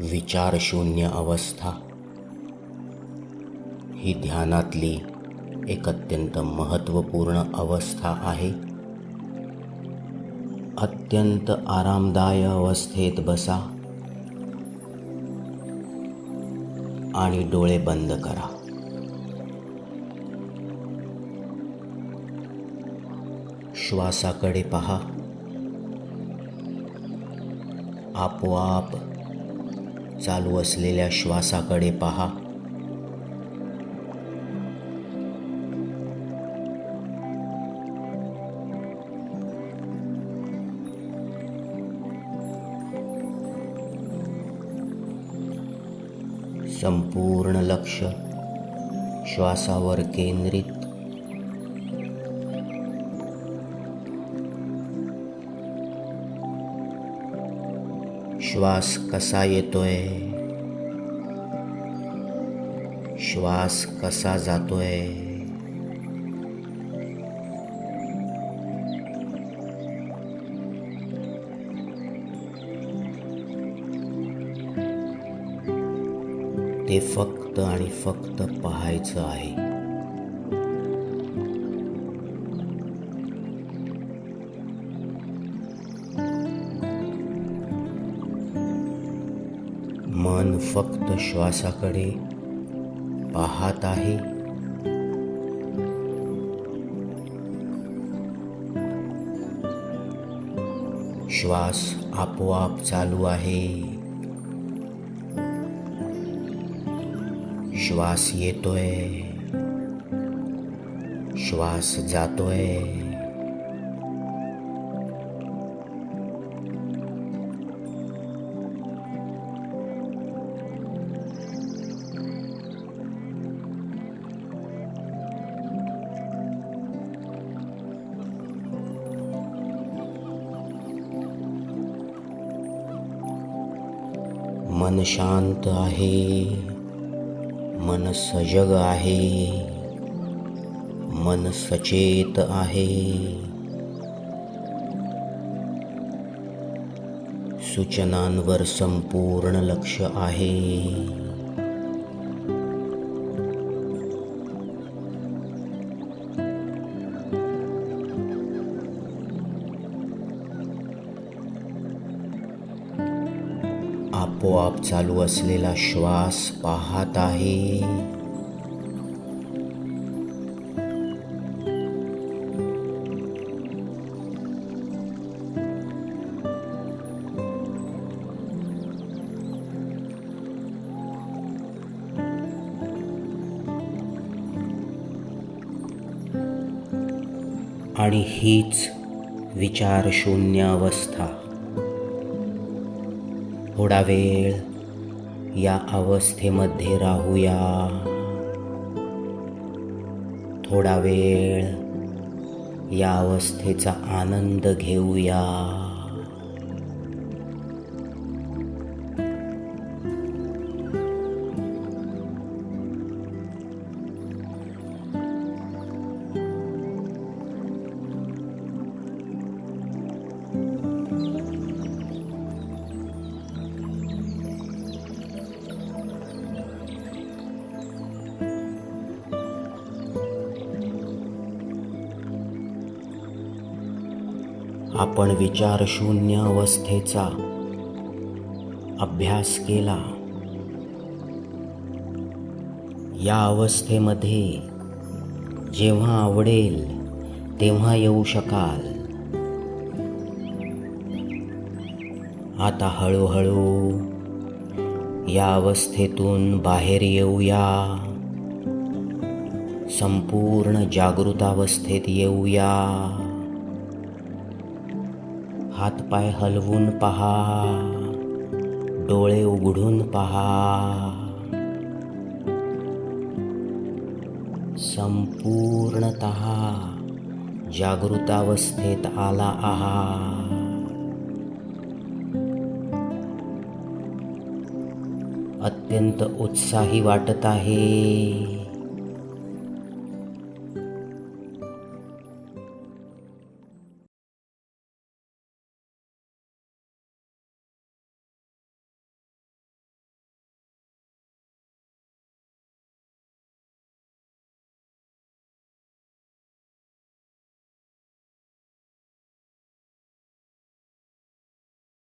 विचारशून्य अवस्था. ही ध्यानातली एक अत्यंत महत्त्वपूर्ण अवस्था आहे. अत्यंत आरामदाय अवस्थेत बसा आणि डोळे बंद करा. श्वासाकडे पहा. आपोआप चालू असलेल्या श्वासाकडे पहा. संपूर्ण लक्ष श्वासावर केंद्रित श्वास कसा येतोय? श्वास कसा जातोय? ते फक्त आणि फक्त पाहायचं आहे. मन फक्त श्वासाकडे पाहत आहे. श्वास आपोआप चालू आहे. श्वास येतोय. श्वास जातोय. मन शांत आहे मन सजग आहे मन सचेत आहे. सूचनांवर संपूर्ण लक्ष आहे. आपोआप चालू असलेला श्वास पाहत आहे. आणि हीच विचारशून्य अवस्था थोडा वेळ या अवस्थेमध्ये राहूया. थोडा वेळ या अवस्थेचा आनंद घेऊया. आपण विचारशून्य अवस्थेचा अभ्यास केला. या अवस्थेमध्ये जेव्हा आवडेल तेव्हा येऊ शकाल. आता हळूहळू या अवस्थेतून बाहेर येऊया. संपूर्ण जागृतावस्थेत येऊया. हातपाय हलवून पहा. डोळे उघडून पहा. संपूर्णत जागृतावस्थेत आला आहात अत्यंत उत्साही वाटत आहे.